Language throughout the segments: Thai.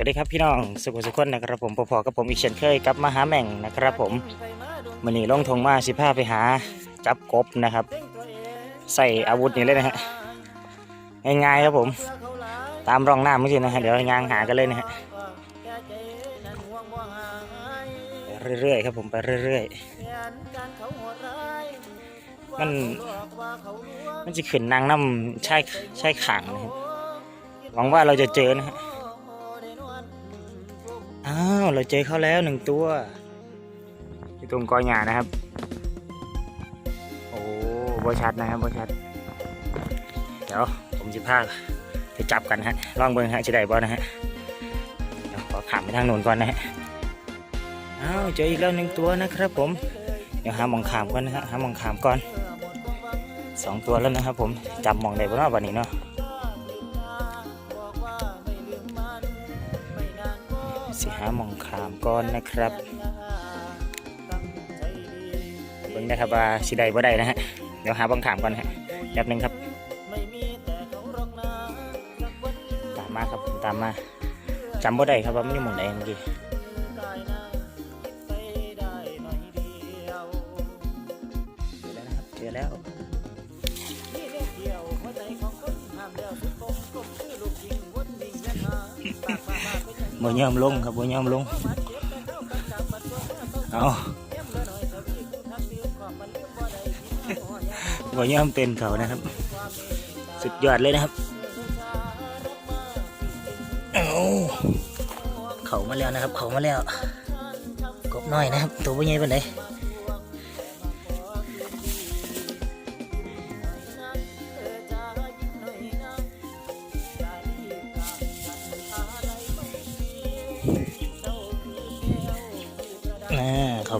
วัสดีครับพี่น้องสุขสุขคนนะครับผมพอๆกับผมอีกเช่นเคยกับมาหาแม่งนะครับผมมันนี่ลงทงมาสิพาไปหาจับกบนะครับ ใส่อาวุธนี่เลยนะฮะง่ายๆครับผม ตามรองน้ำไม่ใช่นะฮะเดี๋ยวงางหากันเลยนะฮะเรื่อยๆครับผมไปเรื่อยๆมันมันจะขึ้นนางน้ำใช่ใช่ขังนะครับหวังว่าเราจะเจอนะฮะ อ้าว เราเจอเขาแล้วหนึ่งตัวอยู่ตรงกอหญ้านะครับ โอ้บ่ชัดนะครับบ่ชัด เดี๋ยวผมจะพาไปจับกันฮะลองเบิงฮะจะได้บ่นะฮะเดี๋ยวขอขามไปทางโน้นก่อนนะฮะอ้าวเจออีกแล้วหนึ่งตัวนะครับผม เดี๋ยวหาหมองขามก่อนนะฮะหาหมองขามก่อนสองตัวแล้วนะครับผมจับหมองได้บ่นาะวันนี้เนาะ สิหาหมองขามก่อนนะครับเบิ่งนะครับว่าสิได้บ่ได้นะฮะเดี๋ยวหาหมองขามก่อนฮะแป๊บนึงครับตามมาครับตามมาจำบ่ได้ครับว่ามันอยู่หม่องไหนเมื่อกี้เจอแล้ว บเจอแล้วบ่ยอมลงครับบ่ยอมลงเอาบ่ยอมเต้นเขานะครับ สุดยอดเลยนะครับเอาเขามาแล้วนะครับ เขามาแล้วกบน้อยนะครับ ตัวบ่ใหญ่ปานใดอ่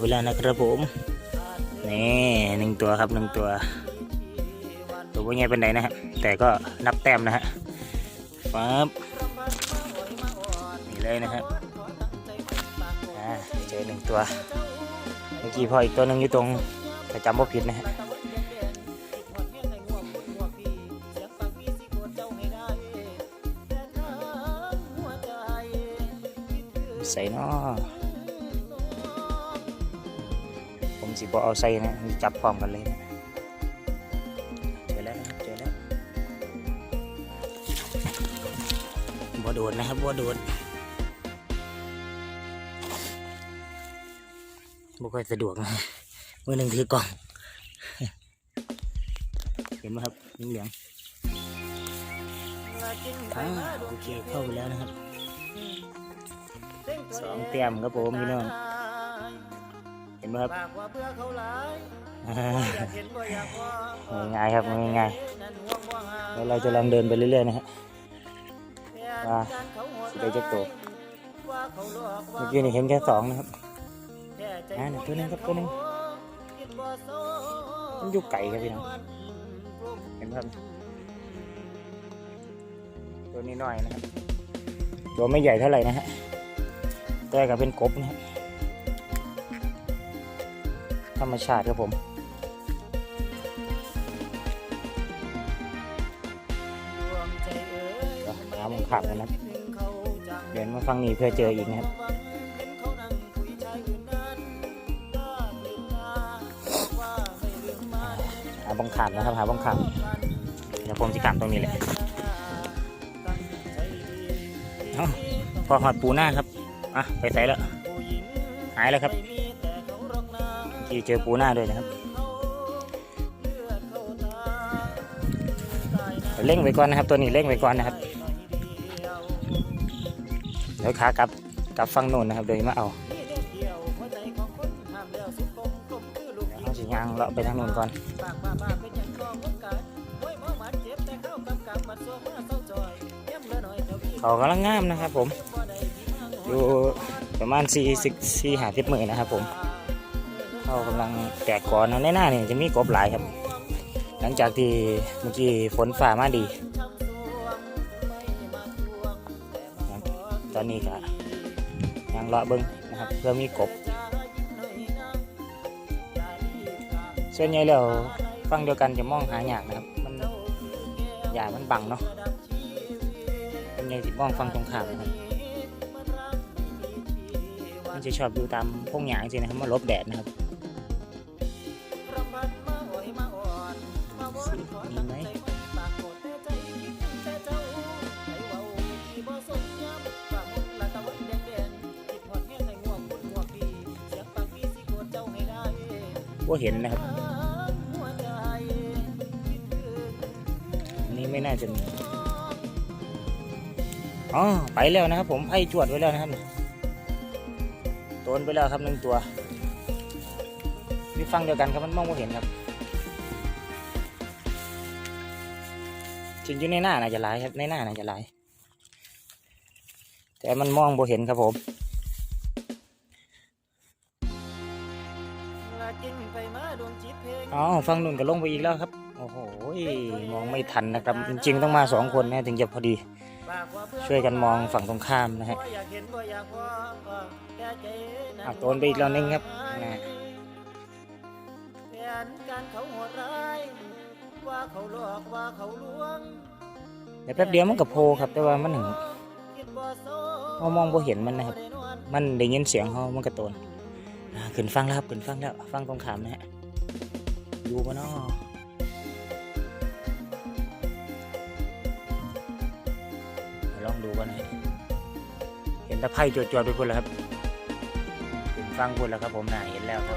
ไปแล้วนะครับผมนี่หนึ่งตัวครับหนึ่งตัวตัวบ่ใหญ่เป็นไดนะฮะแต่ก็นับแต้มนะฮะปั๊บนี่เลยนะครับเจอหนึ่งตัวเมื่อกี้พออีกตัวหนึ่งอยู่ตรงถ้าจำว่าผิดนะฮะใส่เนาะ สิบอเอาใส่นะจับพร้อมกันเลยนะเจอแล้วนะครับเจอแล้วบัวโดนนะครับบัวโดนบ่ค่อยสะดวกนะมือหนึ่งถือกล่อง เห็นไหมครับเหลืองๆอ่าโอเคเข้าไปแล้วนะครับสองเตียมครับผมพี่น้อง ห็นไหมครับอ่าง่ายๆครับง่ายๆแล้วเราจะลองเดินไปเรื่อยๆนะฮะว่าสิได้จักตัวเมื่อกี้นี่เห็นแค่สองนะครับอ่าหนึ่งตัวหนึงครับตัวหนึงมันอยู่ไก่ครับพี่น้องเห็นไหมครับ ตัวนี้น้อยนะครับ ตัวไม่ใหญ่เท่าไหร่นะฮะแต่ก็เป็นกบนะครับ ธรรมชาติครับผมหามุมขับนะครับ เดินมาฟังนี้เพื่อเจออีกนะครับหาบังขามนะครับหาบังขามเดี๋ยวผมจะขามตรงนี้แหละพอหอดปูหน้าครับ อะ ไปใส่แล้ว หายแล้วครับ ที่เจอปูหน้าด้วยนะครับเร่งไว้ก่อนนะครับ ตัวนี้เร่งไว้ก่อนนะครับเดี๋ยวขากลับกลับฟังโน่นนะครับเดี๋ยวมาเอาเดี๋ยวเขาสิยางเลาะไปทางโน่นก่อนเขากำลังงามนะครับผมอยู่ประมาณ4 4 4หาทิศมือนะครับผม เขากำลังแตกก่อนนะในหน้านี่จะมีกบหลายครับ หลังจากที่เมื่อกี้ฝนฝ่ามาดี ตอนนี้ก็ยังเลาะเบิ้งนะครับเพื่อมีกบ ส่วนใหญ่แล้วฟังเดียวกันจะมองหาอยากนะครับ มันหยามันบังเนาะส่วนใหญ่จะมองฟังตรงข้ามนะครับมันจะชอบอยู่ตามพงหยางจริงนะครับมาลบแดดนะครับ มีไหมว่าเห็นนะครับนนี้ไม่น่าจะมีอ๋อไปแล้วนะครับ ผมไพ่จวดไว้แล้วนะครับโดนไปแล้วครับหนึ่งตัวนี่ฟังเดียวกันครับมันมองไม่เห็นครับ จริงอยู่ในหน้าน่าจะหลายครับในหน้าน่าจะหลาย แต่มันมองบ่เห็นครับผมอ๋อฟังนุ่นก็ลงไปอีกแล้วครับ โอ้โหมองไม่ทันนะครับ จริงๆต้องมาสองคนนะถึงจะพอดี ช่วยกันมองฝั่งตรงข้ามนะฮะอะโดนไปอีกแล้วนึงครับนะ ว่าเขาหลอกว่าเขาลวงเดี๋ยวแป๊บเดียวมันก็โผล่ครับ แต่ว่ามันหนึ่งเขามองบ่เห็นมันนะครับ มันได้ยินเสียงเขามันกระโตนขึ้นฟังแล้วครับขึ้นฟังแล้วฟังตรงขามนะฮะอยู่ปะเนาะลองดูกันนะเห็นตะไคร่จวดๆไปพุ่นแล้วครับขึ้นฟังพุ่นแล้วครับผมน่าเห็นแล้วครับ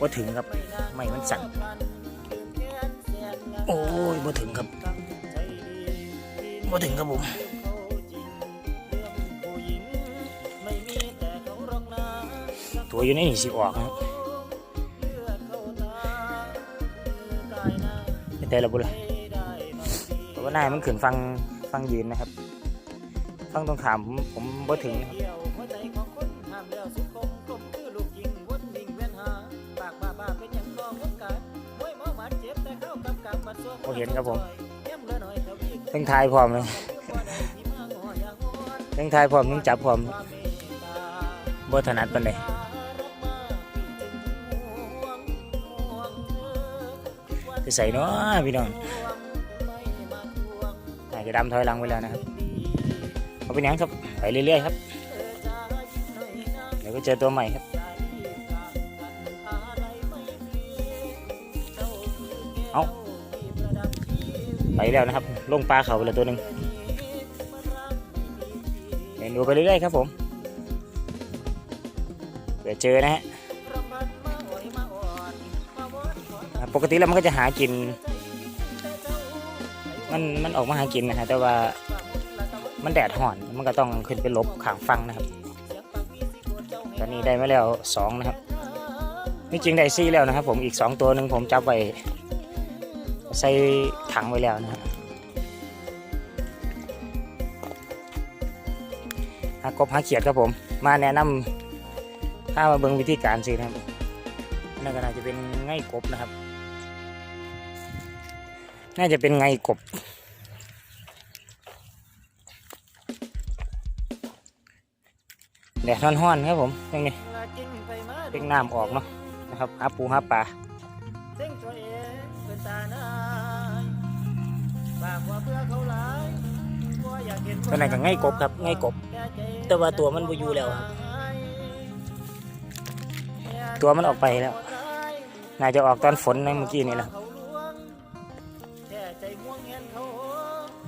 บ่ถึงครับ ไม่มันสั่น โอ้ยบ่ถึงครับบ่ถึงครับผมตัวอยู่ในนี่สิออกนะเลือดเข้าตามือกายหน้าไม่แต่ละบุละไม่ได้นอนดีเพราะว่าหน้ามันขึ้นฟังฟังยืนนะครับ ฟังตรงขามผมผมบ่ถึงนะครับ เห็นครับผมทั้งทายพร้อมเลยทั้งทายพร้อมทั้งจับพร้อมบ่ถนัดปานเธอจะใส่เนาะพี่น้องไม่มาทวงอาจจะดำถอยหลังไปแล้วนะครับ เอาเป็นหยังครับ ไปเรื่อยๆครับ เดี๋ยวก็เจอตัวใหม่ครับ ไปแล้วนะครับ ลงปลาเขาไปแล้วตัวหนึ่งเดินดูไปเรื่อยๆครับผมเดี๋ยวเจอนะฮะปกติแล้วมันก็จะหากิน มันมันออกมาหากินนะฮะแต่ว่ามันแดดห่อนมันก็ต้องขึ้นไปลบขางฟังนะครับ ตอนนี้ได้มาแล้วสองนะครับนี่จริงได้ซี่แล้วนะครับ ผมอีกสองตัวหนึ่งผมจับไว้ ใส่ถังไว้แล้วนะฮะหากบหาเขียดครับผม มาแนะนำถ้ามาเบิ่งวิธีการซื้อนะครับนั่นก็น่าจะเป็นไง่กบนะครับ น่าจะเป็นไงกบแดดร้อนๆครับผมยังไงเร่งน้ำออกเนาะนะครับหาปูหาปลาเส้น ตาหน้ายฝากว่าเพื่อเขาหลายบ่อยากเห็นตัวไหนก็ง่ายกบครับง่ายกบ แต่ว่าตัวมันบ่อยู่แล้วครับตัวมันออกไปแล้ว น่าจะออกตอนฝนนะเมื่อกี้นี่แหละ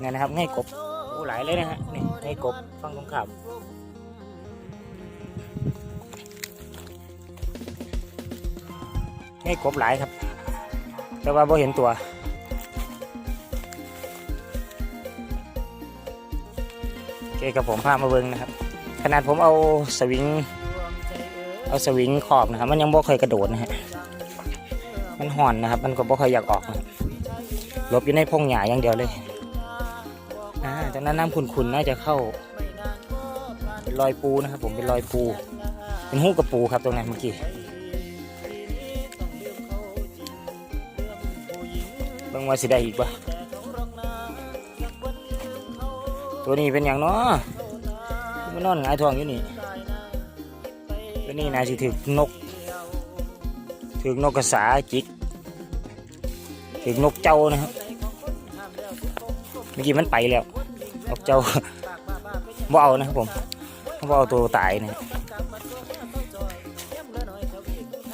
นี่นะครับง่ายกบโอ้หลายเลยนะฮะนี่ง่ายกบฟังตรงข้ามไง่กบหลายครับ แต่ว่าบ่เห็นตัว โอเคกับผมพามาเบิ่งนะครับ ขนาดผมเอาสวิง เอาสวิงขอบนะครับ มันยังบ่เคยกระโดดนะฮะ มันห่อนนะครับ มันก็บ่ค่อยอยากออกนะลบอยู่ในพงหญ้าอย่างเดียวเลยอ่าจากนั้นน้ำขุ่นๆน่าจะเข้า เป็นรอยปูนะครับ ผมเป็นรอยปู เป็นหูกระปูครับตรงนั้นเมื่อกี้ เบางว่าสิได้อีกปะตัวนี้เป็นอย่างเนาะมันนอนหงายท้องอยู่นี่ตัวนี้น่าสิถึกนกถึกนกกระสาจิกถึงนกเจ้านะครับเมื่อกี้มันไปแล้วนกเจ้าบ่เอานะครับผมบ่เอาตัวตายนะ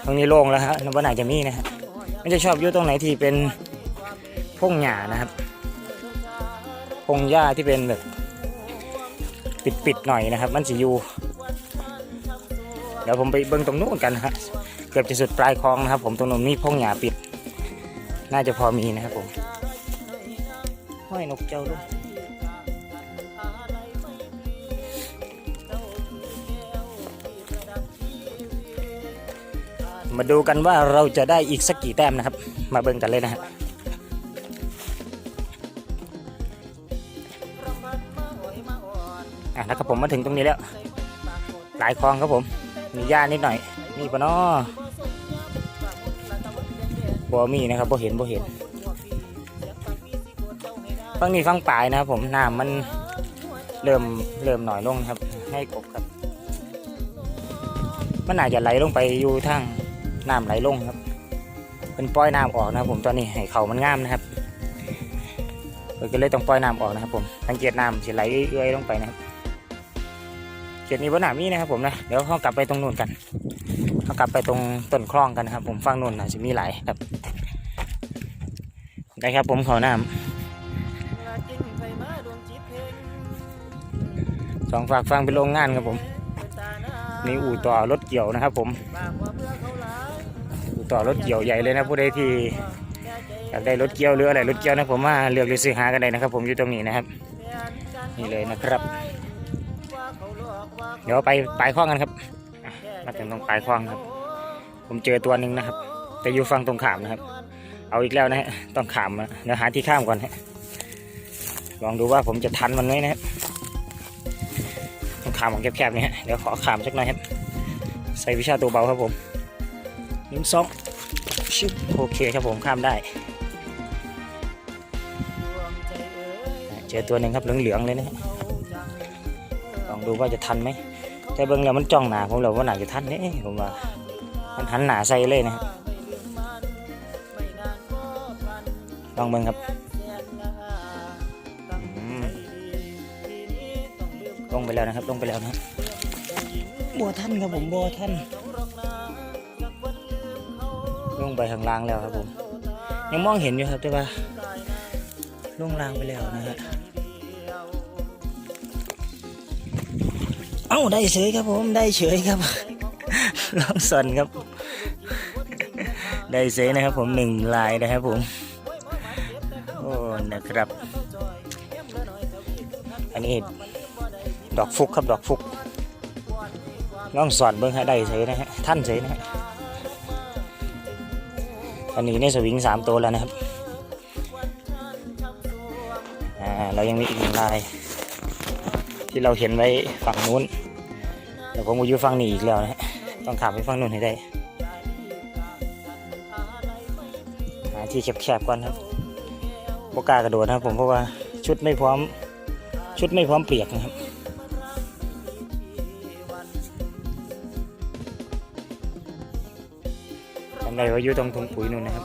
ตรงนี้โล่งแล้วฮะนบหนจะมีนะฮะมันจะชอบอยู่ตรงไหนที่เป็น พงหญ้านะครับพงหญ้าที่เป็นแบบปิดๆหน่อยนะครับ มันจะอยู่เดี๋ยวผมไปเบิ่งตรงนู้นกันนะฮะเกือบจะสุดปลายคลองนะครับ ผมตรงนู้นมีพงหญ้าปิด น่าจะพอมีนะครับผมห้อยนกเจ้าลูกมาดูกันว่าเราจะได้อีกสักกี่แต้มนะครับ มาเบิ่งกันเลยนะฮะ นะครับผมมาถึงตรงนี้แล้ว หลายคลองครับผม มีหญ้านิดหน่อย มีปะนาะบ่มีนะครับบ่เห็นบ่เห็นฟังนี้ฟังปลายนะครับผมน้ำมันเริ่มเริ่มหน่อยลงครับ ให้กบครับ มันอาจจะไหลลงไปอยู่ทางน้ำไหลลงครับ เป็นปล่อยน้ำออกนะครับ ผมตอนนี้ให้เขามันงามนะครับก็เลยต้องปล่อยน้ำออกนะครับผมสังเกตน้ำสิไหลเอื้อยลงไปนะครับ เขตนี้บนหนามีนะครับผมนะเดี๋ยวเขากลับไปตรงนู่นกันเขากลับไปตรงต้นคลองกันนะครับ ผมฟังนู่นนะจะมีหลายครับได้ครับผมเขาน้ำสองฝากฟังเป็นโรงงานครับผมมีอู่ต่อรถเกี่ยวนะครับ ผมอู่ต่อรถเกี่ยวใหญ่เลยนะผู้ใดที่อยากได้รถเกี่ยวหรืออะไรรถเกี่ยวนะผมว่าเลือกหรือซื้อหากันได้นะครับ ผมอยู่ตรงนี้นะครับนี่เลยนะครับ เดี๋ยวไปปลายคลองกันครับอะมาถึงตรงปลายคลองครับ ผมเจอตัวหนึ่งนะครับ แต่อยู่ฝั่งตรงขามนะครับ เอาอีกแล้วนะฮะต้องขามนะเดี๋ยวหาที่ข้ามก่อนฮะลองดูว่าผมจะทันมันไหมนะครับต้องขามของแคบๆนี่ฮะเดี๋ยวขอขามสักหน่อยครับ ใส่วิชาตัวเบาครับผมหนึ่งสองชิบโอเคครับผมข้ามได้ เจอตัวหนึ่งครับเหลืองๆเลยนะฮะลองดูว่าจะทันไหม แต่เบิ้งแล้วมันจ้องหนาผมแล้วว่าหนาจะทันเนี่ยผมว่า มันหันหนาใส่เลยนะฮะลองเบิ้งครับลงไปแล้วนะครับลงไปแล้วนะฮะบัวท่านครับผมบัวท่านลงไปข้างล่างแล้วครับผม ยังมองเห็นอยู่ครับแต่ว่าลงล่างไปแล้วนะฮะ อ้าได้เฉยครับผมได้เฉยครับลองสนครับ ได้เฉยนะครับ ผมหนึ่งลายนะครับผมโอ้นะครับ อันนี้ดอกฟุกครับดอกฟุกลองสอนเบิ้งให้ได้เฉยนะฮะท่านเฉยนะฮะอันนี้ในสวิงสามตัวแล้วนะครับอ่าเรายังมีอีกหนึ่งลาย ที่เราเห็นไว้ฝั่งนู้นเดี๋ยวผมอยู่ฝั่งนี้อีกแล้วนะฮะต้องขับไปฝั่งนู้นให้ได้หาที่แคบๆก่อนครับบกากระโดดนะครับผมเพราะว่าชุดไม่พร้อมชุดไม่พร้อมเปียกนะครับจำได้ว่าอยู่ตรงถุงปุ๋ยนู่นนะครับ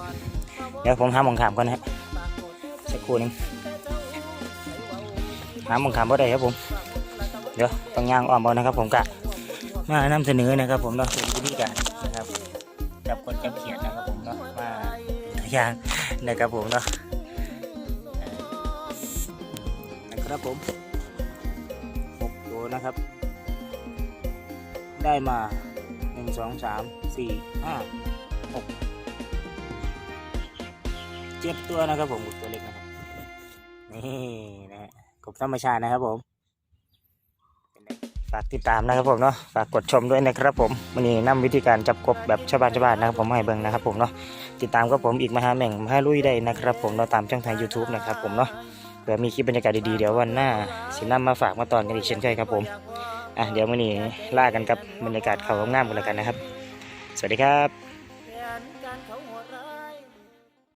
เดี๋ยวผมหามองขามก่อนนะฮะสักครู่หนึงหามองขามบ่ได้ครับผม เดี๋ยวต้องย่างอ้อมเอานะครับ ผมกะมานำเสนอนะครับ ผมเนาะเป็นวิธีการนะครับจับกดจับเขียนนะครับผมเนาะมาย่างนะครับผมเนาะนะครับผมหกตัวนะครับ ได้มาหนึ่งสองสามสี่ห้าหกเจ็ดตัวนะครับผมตัวเล็กนะครับนี่นะฮะกบธรรมชาตินะครับผม ฝากติดตามนะครับผมเนาะฝากกดชมด้วยนะครับผมวันนี้นำวิธีการจับกบแบบชาวบ้านชาวบ้านนะครับผมให้เบิ่งนะครับผมเนาะติดตามกับผมอีกมหาแม่งมหาลุยได้นะครับผมเราตามช่องทาง YouTube นะครับผมเนาะเผื่อมีคลิปบรรยากาศดีๆเดี๋ยววันหน้าสินำมาฝากมาตอนกันอีกเช่นเคยครับผมอะเดี๋ยววันนี้ล่ากันกับบรรยากาศเขาง่ามกันแล้วกันนะครับ สวัสดีครับ